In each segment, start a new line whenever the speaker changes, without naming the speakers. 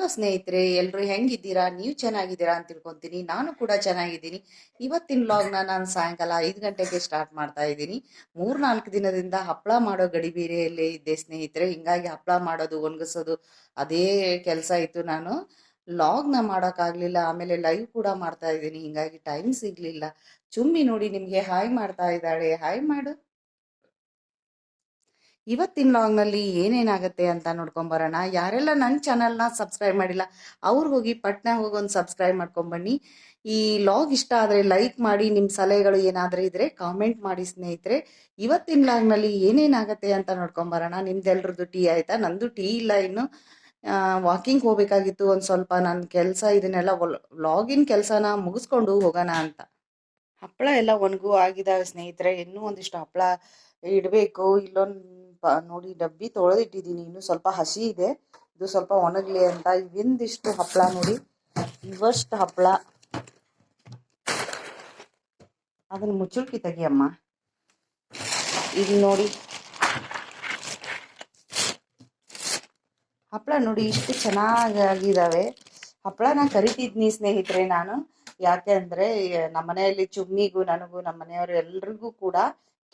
Hello ಸ್ನೇಹಿತರೆ ಎಲ್ಲರೂ ಹೆಂಗಿದ್ದೀರಾ? ನೀವು ಚೆನ್ನಾಗಿದ್ದೀರಾ ಅಂತ ತಿಳ್ಕೊತೀನಿ. ನಾನು ಕೂಡ ಚೆನ್ನಾಗಿದ್ದೀನಿ. ಇವತ್ತಿನ ವ್ಲಾಗ್ನ ನಾನು ಸಾಯಂಕಾಲ ಐದು ಗಂಟೆಗೆ ಸ್ಟಾರ್ಟ್ ಮಾಡ್ತಾ ಇದ್ದೀನಿ. ಮೂರ್ನಾಲ್ಕು ದಿನದಿಂದ ಹಪ್ಪಳ ಮಾಡೋ ಗಡಿಬಿರಿಯಲ್ಲೇ ಇದ್ದೆ ಸ್ನೇಹಿತರೆ. ಹಿಂಗಾಗಿ ಹಪ್ಪಳ ಮಾಡೋದು, ಒಣಗಿಸೋದು, ಅದೇ ಕೆಲಸ ಇತ್ತು ನಾನು. ಲಾಗ್ನ ಮಾಡೋಕ್ಕಾಗಲಿಲ್ಲ. ಆಮೇಲೆ ಲೈವ್ ಕೂಡ ಮಾಡ್ತಾ ಇದ್ದೀನಿ. ಹಿಂಗಾಗಿ ಟೈಮ್ ಸಿಗಲಿಲ್ಲ. ಚುಮ್ಮಿ ನೋಡಿ ನಿಮಗೆ ಹಾಯ್ ಮಾಡ್ತಾ ಇದ್ದಾಳೆ. ಹಾಯ್ ಮಾಡು. ಇವತ್ತಿನ ಲಾಗ್ನಲ್ಲಿ ಏನೇನಾಗುತ್ತೆ ಅಂತ ನೋಡ್ಕೊಂಬರೋಣ ಯಾರೆಲ್ಲ ನನ್ನ ಚಾನಲ್ನ ಸಬ್ಸ್ಕ್ರೈಬ್ ಮಾಡಿಲ್ಲ, ಅವ್ರು ಹೋಗಿ ಪಟ್ನಾ ಹೋಗಿ ಒಂದು ಸಬ್ಸ್ಕ್ರೈಬ್ ಮಾಡ್ಕೊಂಬನ್ನಿ ಈ ಲಾಗ್ ಇಷ್ಟ ಆದರೆ ಲೈಕ್ ಮಾಡಿ ನಿಮ್ಮ ಸಲಹೆಗಳು ಏನಾದರೂ ಇದ್ರೆ ಕಾಮೆಂಟ್ ಮಾಡಿ ಸ್ನೇಹಿತರೆ. ಇವತ್ತಿನ ಲಾಗ್ನಲ್ಲಿ ಏನೇನಾಗುತ್ತೆ ಅಂತ ನೋಡ್ಕೊಂಬರೋಣ ನಿಮ್ದೆಲ್ರದ್ದು ಟೀ ಆಯ್ತಾ? ನಂದು ಟೀ ಇಲ್ಲ ಇನ್ನು. ವಾಕಿಂಗ್ ಹೋಗ್ಬೇಕಾಗಿತ್ತು ಒಂದು ಸ್ವಲ್ಪ. ನನ್ನ ಕೆಲಸ ಇದನ್ನೆಲ್ಲ ಲಾಗಿನ್ ಕೆಲಸನ ಮುಗಿಸ್ಕೊಂಡು ಹೋಗೋಣ ಅಂತ. ಹಪ್ಪಳ ಎಲ್ಲ ಒಣಗು ಆಗಿದಾವೆ ಸ್ನೇಹಿತರೆ. ಇನ್ನೂ ಒಂದಿಷ್ಟು ಹಪ್ಪಳ ಇಡಬೇಕು. ಇಲ್ಲೊಂದು ಪ ನೋಡಿ ಡಬ್ಬಿ ತೊಳೆದಿಟ್ಟಿದ್ದೀನಿ. ಇನ್ನು ಸ್ವಲ್ಪ ಹಸಿ ಇದೆ. ಇದು ಸ್ವಲ್ಪ ಒಣಗಲಿ ಅಂತ. ಇವಿಂದಿಷ್ಟು ಹಪ್ಪಳ ನೋಡಿ. ಇವಷ್ಟು ಹಪ್ಪಳ ಅದನ್ನ ಮುಚ್ಚುಳ್ಕಿ ತೆಗಿಯಮ್ಮ. ಇದು ನೋಡಿ. ಹಪ್ಪಳ ನೋಡಿ ಇಷ್ಟು ಚೆನ್ನಾಗಿ ಆಗಿದಾವೆ ಹಪ್ಪಳನ ಕರಿತಿದ್ನಿ ಸ್ನೇಹಿತರೆ ನಾನು. ಯಾಕೆ ಅಂದ್ರೆ ನಮ್ಮ ಮನೆಯಲ್ಲಿ ಚುಮ್ಮಿಗೂ, ನನಗೂ ನಮ್ಮ ಮನೆಯವರು ಎಲ್ರಿಗೂ ಕೂಡ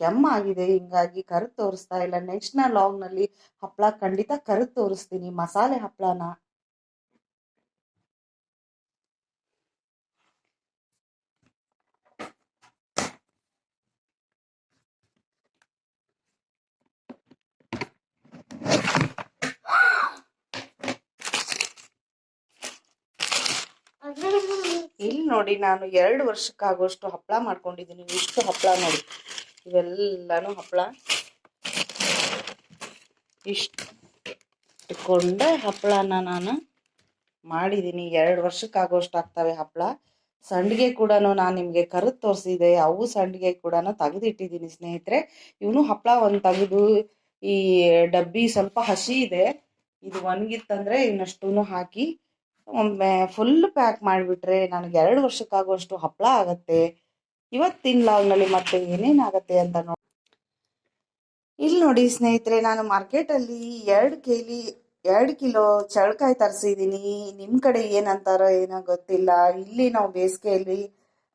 ಕೆಮ್ಮಾಗಿದೆ, ಹಿಂಗಾಗಿ ಕರು ತೋರಿಸ್ತಾ ಇಲ್ಲ. ನೆಕ್ಸ್ಟ್ ನಾ ಲಾಗ್ನಲ್ಲಿ ಹಪ್ಪಳ ಖಂಡಿತ ಕರು ತೋರಿಸ್ತೀನಿ. ಮಸಾಲೆ ಹಪ್ಪಳನ ಇಲ್ಲಿ ನೋಡಿ, ನಾನು ಎರಡು ವರ್ಷಕ್ಕಾಗುವಷ್ಟು ಹಪ್ಪಳ ಮಾಡ್ಕೊಂಡಿದ್ದೀನಿ. ಇಷ್ಟು ಹಪ್ಪಳ ನೋಡಿ. ಇವೆಲ್ಲನೂ ಹಪ್ಪಳ. ಇಷ್ಟುಕೊಂಡ ಹಪ್ಪಳನ ನಾನು ಮಾಡಿದ್ದೀನಿ ಎರಡು ವರ್ಷಕ್ಕಾಗೋಷ್ಟು ಆಗ್ತವೆ ಹಪ್ಪಳ. ಸಂಡಿಗೆ ಕೂಡ ನಾನು ನಿಮಗೆ ಕರೆದು ತೋರಿಸಿದೆ. ಅವು ಸಂಡಿಗೆ ಕೂಡ ತೆಗೆದಿಟ್ಟಿದ್ದೀನಿ ಸ್ನೇಹಿತರೆ. ಇವನು ಹಪ್ಪಳ ಒಂದು ತೆಗೆದು ಈ ಡಬ್ಬಿ ಸ್ವಲ್ಪ ಹಸಿ ಇದೆ. ಇದು ಒಣಗಿತ್ತಂದರೆ ಇನ್ನಷ್ಟು ಹಾಕಿ ಒಮ್ಮೆ ಫುಲ್ ಪ್ಯಾಕ್ ಮಾಡಿಬಿಟ್ರೆ ನನಗೆ ಎರಡು ವರ್ಷಕ್ಕಾಗುವಷ್ಟು ಹಪ್ಪಳ ಆಗತ್ತೆ. ಇವತ್ತಿನ ಲಾಗ್ನಲ್ಲಿ ಮತ್ತೆ ಏನೇನಾಗತ್ತೆ ಅಂತ ನೋಡಿ ಇಲ್ಲಿ ನೋಡಿ ಸ್ನೇಹಿತರೆ, ನಾನು ಮಾರ್ಕೆಟಲ್ಲಿ ಎರಡು ಕೆಲಿ, ಎರಡು ಕಿಲೋ ಚಳಕಾಯಿ ತರಿಸಿದ್ದೀನಿ ನಿಮ್ಮ ಕಡೆ ಏನಂತಾರೋ ಏನೋ ಗೊತ್ತಿಲ್ಲ. ಇಲ್ಲಿ ನಾವು ಬೇಸಿಗೆಯಲ್ಲಿ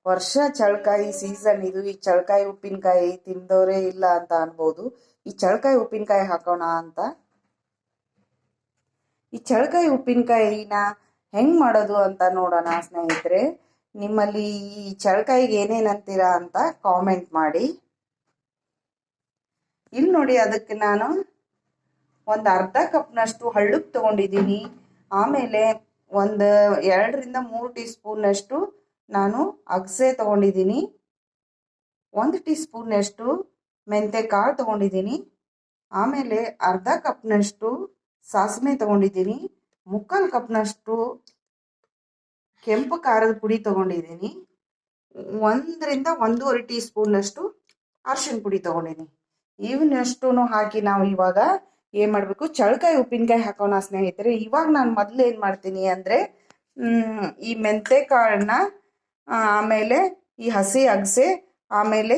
ವರ್ಷ ಚಳಕಾಯಿ ಸೀಸನ್ ಇದು. ಈ ಚಳಕಾಯಿ ಉಪ್ಪಿನಕಾಯಿ ತಿಂದವರೇ ಇಲ್ಲ ಅಂತ ಅನ್ಬೋದು. ಈ ಚಳಕಾಯಿ ಉಪ್ಪಿನಕಾಯಿ ಹಾಕೋಣ ಅಂತ. ಈ ಚಳಕಾಯಿ ಉಪ್ಪಿನಕಾಯಿನ ಹೆಂಗ್ ಮಾಡೋದು ಅಂತ ನೋಡೋಣ ಸ್ನೇಹಿತರೆ. ನಿಮ್ಮಲ್ಲಿ ಈ ಚಳಕಾಯಿಗೆ ಏನೇನಂತೀರಾ ಅಂತ ಕಾಮೆಂಟ್ ಮಾಡಿ. ಇಲ್ಲಿ ನೋಡಿ ಅದಕ್ಕೆ ನಾನು ಒಂದು ಅರ್ಧ ಕಪ್ನಷ್ಟು ಹಳ್ಳಕ್ಕೆ ತಗೊಂಡಿದ್ದೀನಿ. ಆಮೇಲೆ ಒಂದು ಎರಡರಿಂದ ಮೂರು ಟೀ ಸ್ಪೂನ್ನಷ್ಟು ನಾನು ಅಗಸೆ ತಗೊಂಡಿದ್ದೀನಿ. ಒಂದು ಟೀ ಸ್ಪೂನ್ನಷ್ಟು ಮೆಂತೆ ಕಾಳು ತಗೊಂಡಿದ್ದೀನಿ. ಆಮೇಲೆ ಅರ್ಧ ಕಪ್ನಷ್ಟು ಸಾಸಿವೆ ತಗೊಂಡಿದ್ದೀನಿ. ಮುಕ್ಕಾಲು ಕಪ್ನಷ್ಟು ಕೆಂಪು ಖಾರದ ಪುಡಿ ತಗೊಂಡಿದ್ದೀನಿ. ಒಂದರಿಂದ ಒಂದೂವರೆ ಟೀ ಸ್ಪೂನ್ನಷ್ಟು ಅರ್ಶಿನ ಪುಡಿ ತಗೊಂಡಿದ್ದೀನಿ. ಇವನ್ನಷ್ಟು ಹಾಕಿ ನಾವು ಇವಾಗ ಏನು ಮಾಡಬೇಕು, ಚಳಕಾಯಿ, ಉಪ್ಪಿನಕಾಯಿ ಹಾಕೋಣ ಸ್ನೇಹಿತರೆ. ಇವಾಗ ನಾನು ಮೊದಲು ಏನು ಮಾಡ್ತೀನಿ ಅಂದರೆ ಈ ಮೆಂತೆ ಕಾಳನ್ನ ಆಮೇಲೆ ಈ ಹಸಿ ಅಗಸೆ, ಆಮೇಲೆ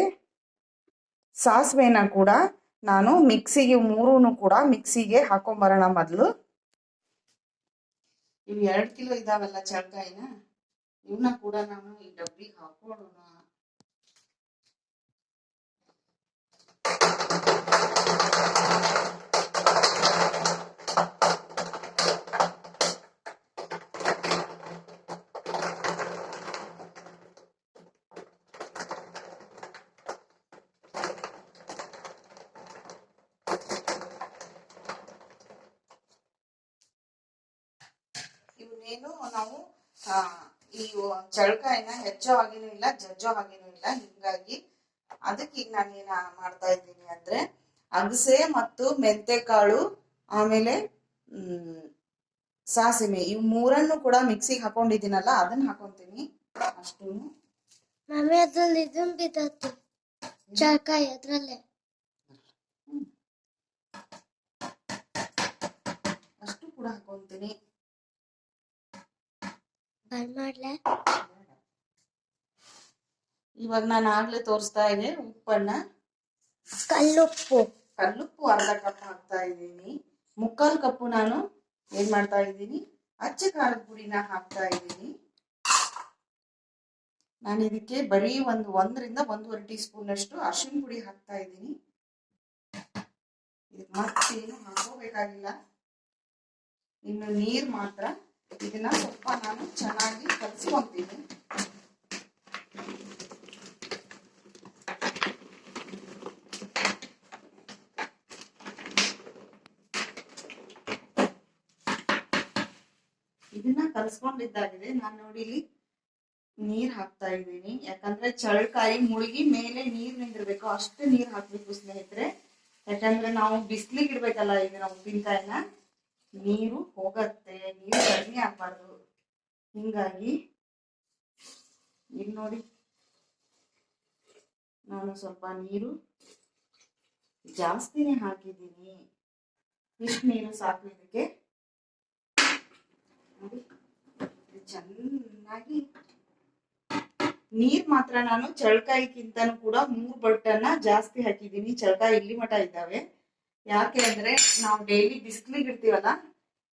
ಸಾಸಿವೆನ ಕೂಡ ನಾನು ಮಿಕ್ಸಿಗೆ ಮೂರೂ ಕೂಡ ಮಿಕ್ಸಿಗೆ ಹಾಕೊಂಬರೋಣ ಮೊದಲು. ಇವು ಎರಡು ಕಿಲೋ ಇದಾವಲ್ಲ ಚಳಕಾಯಿನ ಇವನ್ನ ಕೂಡ ನಾನು ಈ ಡಬ್ಬಿಗೆ ಹಾಕೊಳ್ಳೋಣ ಇವನ್ನೇನು ನಾವು ಈ ಚಳಕಾಯಿನ ಹೆಚ್ಚೋ ಹಾಗೇನು ಇಲ್ಲ ಜಜ್ಜೋ ಹಾಗೇನು ಇಲ್ಲ. ಹಿಂಗಾಗಿ ಅದಕ್ಕೆ ಈಗ ನಾನು ಏನ ಮಾಡ್ತಾ ಇದ್ದೀನಿ ಅಂದ್ರೆ ಅಗಸೆ ಮತ್ತು ಮೆಂತೆಕಾಳು ಆಮೇಲೆ ಹ್ಮ್ ಸಾಸಿವೆ ಇವು ಮೂರನ್ನು ಕೂಡ ಮಿಕ್ಸಿಗೆ ಹಾಕೊಂಡಿದ್ದೀನಲ್ಲ ಅದನ್ನ ಹಾಕೊಂತೀನಿ. ಅಷ್ಟು.
ಮಮ್ಮಿ ಅದ್ರಲ್ಲಿ ಇದನ್ ಬಿದ್ದತ್ತು ಚಳಕಾಯಿ ಅದ್ರಲ್ಲೇ.
ಅಷ್ಟು ಕೂಡ ಹಾಕೊಂತೀನಿ.
ಮಾಡ್ಲೆ?
ಇವಾಗ ನಾನು ಆಗ್ಲೇ ತೋರಿಸ್ತಾ ಇದೆ ಉಪ್ಪನ್ನ.
ಕಲ್ಲುಪ್ಪು.
ಕಲ್ಲುಪ್ಪು ಅರ್ಧ ಕಪ್ ಹಾಕ್ತಾ ಇದ್ದೀನಿ. ಮುಕ್ಕಾಲು ಕಪ್ಪು ನಾನು ಏನ್ ಮಾಡ್ತಾ ಇದ್ದೀನಿ? ಅಚ್ಚ ಖಾರದ ಪುಡಿನ ಹಾಕ್ತಾ ಇದ್ದೀನಿ. ನಾನು ಇದಕ್ಕೆ ಬರೀ ಒಂದು ಒಂದರಿಂದ ಒಂದೂವರೆ ಟೀ ಸ್ಪೂನ್ ಅಷ್ಟು ಅರಿಶಿನ ಪುಡಿ ಹಾಕ್ತಾ ಇದ್ದೀನಿ. ಇದಕ್ಕೆ ಮತ್ತೇನು ಹಾಕೋಬೇಕಾಗಿಲ್ಲ. ಇನ್ನು ನೀರು ಮಾತ್ರ. ಇದನ್ನ ಸ್ವಲ್ಪ ನಾನು ಚೆನ್ನಾಗಿ ಕಲಿಸ್ಕೊಂತೀನಿ. ಇದನ್ನ ಕಲ್ಸ್ಕೊಂಡಿದ್ದಾಗಿದೆ. ನಾನು ನೋಡಿ ಇಲ್ಲಿ ನೀರ್ ಹಾಕ್ತಾ ಇದ್ದೀನಿ. ಯಾಕಂದ್ರೆ ಚಳಕಾಯಿ ಮುಳುಗಿ ಮೇಲೆ ನೀರ್ ನಿಂದಿರ್ಬೇಕು. ಅಷ್ಟು ನೀರ್ ಹಾಕ್ಬೇಕು ಸ್ನೇಹಿತರೆ. ಯಾಕಂದ್ರೆ ನಾವು ಬಿಸ್ಲಿಗೆ ಇಡ್ಬೇಕಲ್ಲ ಇದನ್ನ ಉಪ್ಪಿನಕಾಯಿನ ನೀರು ಹೋಗತ್ತೆ, ನೀರು ಕಡಿಮೆ ಆಗ್ಬಾರ್ದು. ಹಿಂಗಾಗಿ ಇಲ್ಲಿ ನೋಡಿ. ನಾನು ಸ್ವಲ್ಪ ನೀರು ಜಾಸ್ತಿನೇ ಹಾಕಿದ್ದೀನಿ. ಇಷ್ಟು ನೀರು ಸಾಕು ಇದಕ್ಕೆ. ನೋಡಿ ಚೆನ್ನಾಗಿ ನೀರ್ ಮಾತ್ರ ನಾನು ಚಳಕಾಯಿಗಿಂತನೂ ಕೂಡ ಮೂರು ಬಟ್ಟನ್ನ ಜಾಸ್ತಿ ಹಾಕಿದ್ದೀನಿ. ಚಳಕಾಯಿ ಇಲ್ಲಿ ಮಠ ಇದ್ದಾವೆ. ಯಾಕೆ ಅಂದ್ರೆ ನಾವು ಡೈಲಿ ಬಿಸ್ಲಿಗೆ ಇಡ್ತೀವಲ್ಲ,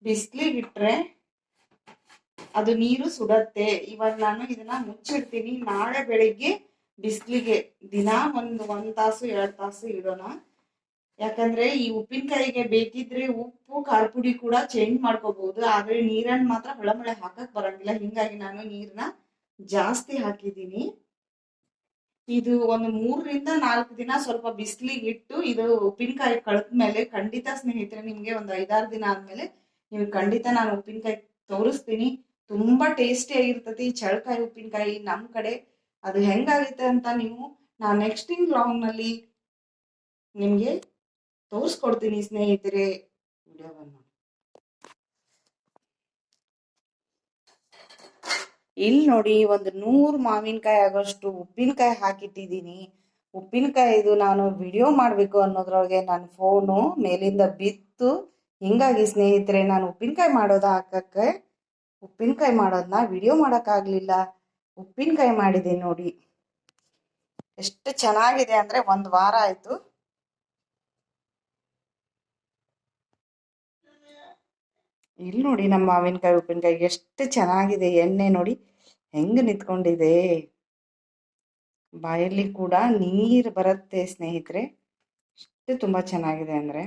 ಬಿಸ್ಲಿಗೆ ಇಟ್ರೆ ಅದು ನೀರು ಸುಡತ್ತೆ. ಇವಾಗ ನಾನು ಇದನ್ನ ಮುಚ್ಚಿಡ್ತೀನಿ. ನಾಳೆ ಬೆಳಿಗ್ಗೆ ಬಿಸ್ಲಿಗೆ, ದಿನ ಒಂದು ಒಂದ್ ತಾಸು, ಎರಡ್ ತಾಸು ಇಡೋಣ. ಯಾಕಂದ್ರೆ ಈ ಉಪ್ಪಿನಕಾಯಿಗೆ ಬೇಕಿದ್ರೆ ಉಪ್ಪು, ಖಾರ ಕೂಡ ಚೇಂಜ್ ಮಾಡ್ಕೋಬಹುದು ಆದ್ರೆ ನೀರನ್ನ ಮಾತ್ರ ಹೊಳಮಳೆ ಹಾಕಕ್ ಬರಂಗಿಲ್ಲ. ಹಿಂಗಾಗಿ ನಾನು ನೀರನ್ನ ಜಾಸ್ತಿ ಹಾಕಿದ್ದೀನಿ. ಇದು ಒಂದು ಮೂರರಿಂದ ನಾಲ್ಕು ದಿನ ಸ್ವಲ್ಪ ಬಿಸಿಲಿಗೆ ಇಟ್ಟು ಇದು ಉಪ್ಪಿನಕಾಯಿ ಕಳೆದ ಮೇಲೆ ಖಂಡಿತ ಸ್ನೇಹಿತರೆ, ನಿಮ್ಗೆ ಒಂದು ಐದಾರು ದಿನ ಆದ್ಮೇಲೆ ನೀವು ಖಂಡಿತ ನಾನು ಉಪ್ಪಿನಕಾಯಿ ತೋರಿಸ್ತೀನಿ. ತುಂಬಾ ಟೇಸ್ಟಿ ಆಗಿರ್ತತಿ ಚಳಕಾಯಿ ಉಪ್ಪಿನಕಾಯಿ ನಮ್ ಕಡೆ. ಅದು ಹೆಂಗಾಗುತ್ತೆ ಅಂತ ನೀವು ನಾ ನೆಕ್ಸ್ಟ್ ಇನ್ ಲಾಂಗ್ನಲ್ಲಿ ನಿಮ್ಗೆ ತೋರಿಸ್ಕೊಡ್ತೀನಿ ಸ್ನೇಹಿತರೆ. ವಿಡಿಯೋವನ್ನು ಇಲ್ಲಿ ನೋಡಿ ಒಂದು ನೂರು ಮಾವಿನಕಾಯಿ ಆಗೋಷ್ಟು ಉಪ್ಪಿನಕಾಯಿ ಹಾಕಿಟ್ಟಿದ್ದೀನಿ ಉಪ್ಪಿನಕಾಯಿ ಇದು ನಾನು ವಿಡಿಯೋ ಮಾಡಬೇಕು ಅನ್ನೋದ್ರೊಳಗೆ ನನ್ನ ಫೋನು ಮೇಲಿಂದ ಬಿತ್ತು. ಹಿಂಗಾಗಿ ಸ್ನೇಹಿತರೆ, ನಾನು ಉಪ್ಪಿನಕಾಯಿ ಮಾಡೋದು ಹಾಕಕ್ಕೆ ಉಪ್ಪಿನಕಾಯಿ ಮಾಡೋದನ್ನ ವಿಡಿಯೋ ಮಾಡೋಕ್ಕಾಗಲಿಲ್ಲ. ಉಪ್ಪಿನಕಾಯಿ ಮಾಡಿದೆ ನೋಡಿ. ಎಷ್ಟು ಚೆನ್ನಾಗಿದೆ ಅಂದರೆ ಒಂದು ವಾರ ಆಯಿತು. ಇಲ್ಲಿ ನೋಡಿ ನಮ್ಮ ಮಾವಿನಕಾಯಿ, ಉಪ್ಪಿನಕಾಯಿ ಎಷ್ಟು ಚೆನ್ನಾಗಿದೆ, ಎಣ್ಣೆ ನೋಡಿ ಹೆಂಗೆ ನಿಂತ್ಕೊಂಡಿದೆ. ಬಾಯಲ್ಲಿ ಕೂಡ ನೀರು ಬರುತ್ತೆ ಸ್ನೇಹಿತರೆ. ಎಷ್ಟು ತುಂಬ ಚೆನ್ನಾಗಿದೆ ಅಂದರೆ.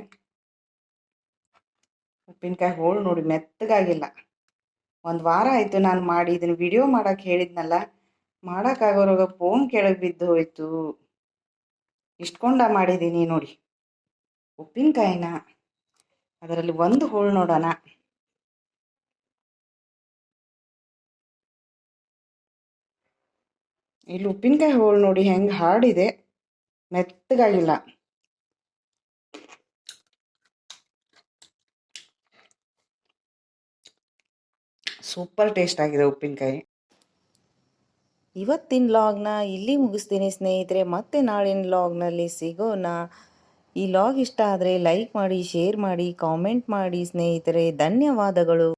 ಉಪ್ಪಿನಕಾಯಿ ಹೋಳು ನೋಡಿ ಮೆತ್ತಗಾಗಿಲ್ಲ. ಒಂದು ವಾರ ಆಯಿತು ನಾನು ಮಾಡಿ ಇದನ್ನು ವಿಡಿಯೋ ಮಾಡೋಕ್ಕೆ ಹೇಳಿದ್ನಲ್ಲ. ಮಾಡೋಕ್ಕಾಗೋರಾಗ ಫೋನ್ ಕೆಳಗೆ ಬಿದ್ದು ಹೋಯ್ತು. ಇಷ್ಟಕೊಂಡ ಮಾಡಿದ್ದೀನಿ ನೋಡಿ. ಉಪ್ಪಿನಕಾಯಿನ. ಅದರಲ್ಲಿ ಒಂದು ಹೋಳು ನೋಡೋಣ. ಇಲ್ಲಿ ಉಪ್ಪಿನಕಾಯಿ ಹೋಳು ನೋಡಿ ಹೆಂಗೆ ಹಾಡಿದೆ. ಮೆತ್ತಗಾಗಿಲ್ಲ. ಸೂಪರ್ ಟೇಸ್ಟ್ ಆಗಿದೆ ಉಪ್ಪಿನಕಾಯಿ. ಇವತ್ತಿನ ಲಾಗ್ನ ಇಲ್ಲಿ ಮುಗಿಸ್ತೀನಿ ಸ್ನೇಹಿತರೆ, ಮತ್ತೆ ನಾಳಿನ ಲಾಗ್ನಲ್ಲಿ ಸಿಗೋಣ. ಈ ಲಾಗ್ ಇಷ್ಟ ಆದರೆ ಲೈಕ್ ಮಾಡಿ, ಶೇರ್ ಮಾಡಿ, ಕಾಮೆಂಟ್ ಮಾಡಿ ಸ್ನೇಹಿತರೆ. ಧನ್ಯವಾದಗಳು.